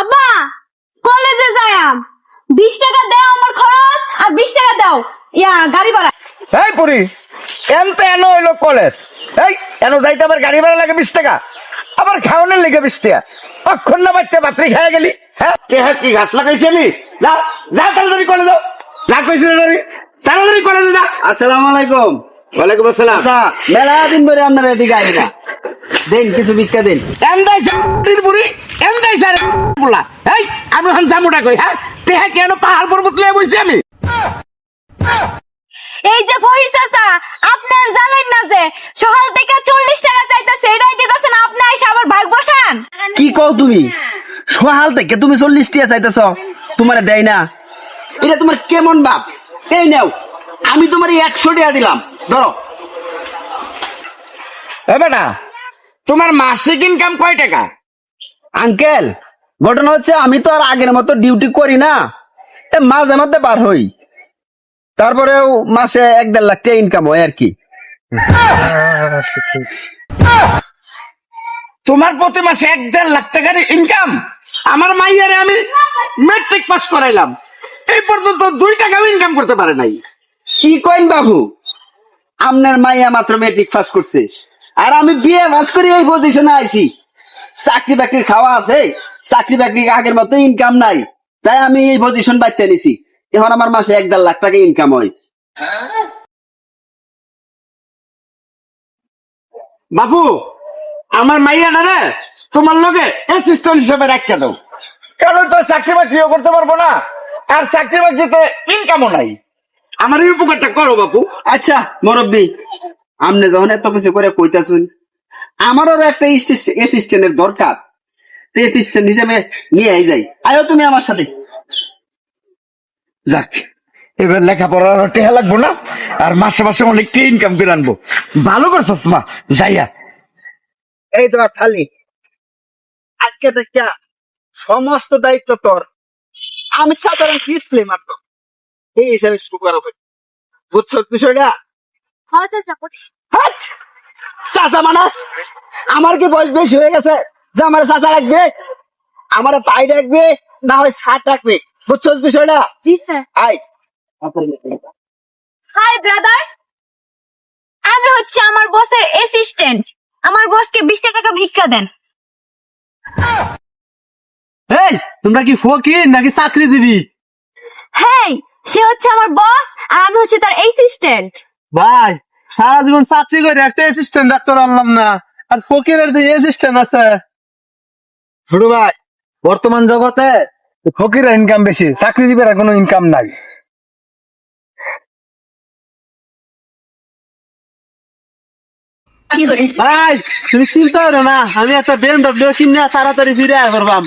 আব্বা কলেজে যাইয়াম। বিশ টাকা দাও আমার খরচ আর বিশ টাকা দাও। ইয়া গাড়ি ভাড়া। এই পুরি এন তো এন হইল কলেজ। এই এন যাইতে আবার গাড়ি ভাড়া লাগে বিশ টাকা। আবার খাওয়ানোর লেগে বিশ টাকা। অক্ষর না বাচ্চা বাতরি খেয়ে গেলি। হ্যাঁ? তে হ্যাঁ কি গাছ লাগাইছি আমি যা যা তাড়াতাড়ি করে দাও যা কইছি তাড়াতাড়ি তাড়াতাড়ি করে দে যা। আসসালামু আলাইকুম। ওয়ালাইকুম আসসালাম। আচ্ছা মেলা দিন ধরে আপনার এদিকে আই না। দেন কিছু ভিক্ষা দিন। এম দাইছে বুড়ি এম দাইছে বলা। এই আমি হন জামুটা কই হ্যাঁ? তে হ্যাঁ কেন পাহাড় পর্বত লিয়ে বইছি আমি? এই যে ফহির চাচা আপনার জানেন না যে সকাল থেকে চল্লিশ টাকা চাইতেছে এটাই দিতেছেন আপনি এসে আবার ভাগ বসান? কি কও তুমি? সহাল থেকে তুমি চল্লিশ টিয়া চাইতেছ তোমার দেয় না। এটা তোমার কেমন বাপ? এই নাও আমি তোমার একশো টাকা দিলাম। ধরো। এ বেটা তোমার মাসিক ইনকাম কয় টাকা? আঙ্কেল ঘটনা হচ্ছে আমি তো আর আগের মতো ডিউটি করি না। এ মাঝে মধ্যে বার হই। তারপরেও মাসে এক দেড় লাখ টাকা ইনকাম হয় আর কি। তোমার প্রতি মাসে এক দেড় লাখ টাকার ইনকাম আমার মাইয়ারে আমি মেট্রিক পাস করাইলাম। এই পর্যন্ত দুই টাকাও ইনকাম করতে পারে নাই। কি কইন বাবু? আপনার মাইয়া মাত্র মেট্রিক পাস করছে। আর আমি বিয়ে পাস করে এই পজিশনে আইছি। চাকরি বাকরির খাওয়া আছে, চাকরি বাকরি আগের মতো ইনকাম নাই। তাই আমি এই পজিশন বাচ্চা নিছি। এখন আমার মাসে এক দেড় লাখ টাকা ইনকাম হয়। বাবু আমার মাইয়াটা রে? তোমার লোকে অ্যাসিস্ট্যান্ট হিসেবে রাখতে দাও। কারণ তো চাকরি বাকরিও করতে পারব না? আর চাকরি বাকরিতে ইনকামও নাই। আমার এই উপকারটা করো বাপু। আচ্ছা মুরব্বী আপনি যখন এত কিছু করে কইতাছুন, আমারও একটা অ্যাসিস্ট্যান্টের দরকার। অ্যাসিস্ট্যান্ট হিসেবে নিয়ে আই যাই। আয়ো তুমি আমার সাথে। যাক, এবার লেখাপড়ার টেহা লাগবো না, আর মাসে মাসে অনেকটা ইনকাম করে আনব। ভালো করছস মা যাইয়া। এই তোমার খালি আজকে দেখা সমস্ত দায়িত্ব তোর। আমি সাধারণ কিসলে মাত্র এই হিসাবে শুরু করা বুঝছ বিষয়টা? চাচা মানা? আমার কি বয়স বেশি হয়ে গেছে? যে আমার চাচা রাখবে আমার পাই রাখবে না হয় ছাট রাখবে। বুঝছ বিষয়টা? জি স্যার। আই হাই ব্রাদার্স আমি হচ্ছে আমার বসের অ্যাসিস্ট্যান্ট আমার বসকে বিশ টাকা ভিক্ষা দেন। এই তোমরা কি ফকির নাকি চাকরি দিবি হ্যাঁ সে হচ্ছে আমার বস আর আমি হচ্ছে তার অ্যাসিস্ট্যান্ট ভাই সারা জীবন চাকরি করে একটা অ্যাসিস্ট্যান্ট ডাক্তার আনলাম না। আর ফকিরের যে অ্যাসিস্ট্যান্ট আছে। ছোট ভাই বর্তমান জগতে ফকিরের ইনকাম বেশি চাকরিজীবীর কোনো ইনকাম নাই। ভাই তুমি চিন্তা করো না আমি একটা কিনে তাড়াতাড়ি ফিরে আয় করবাম।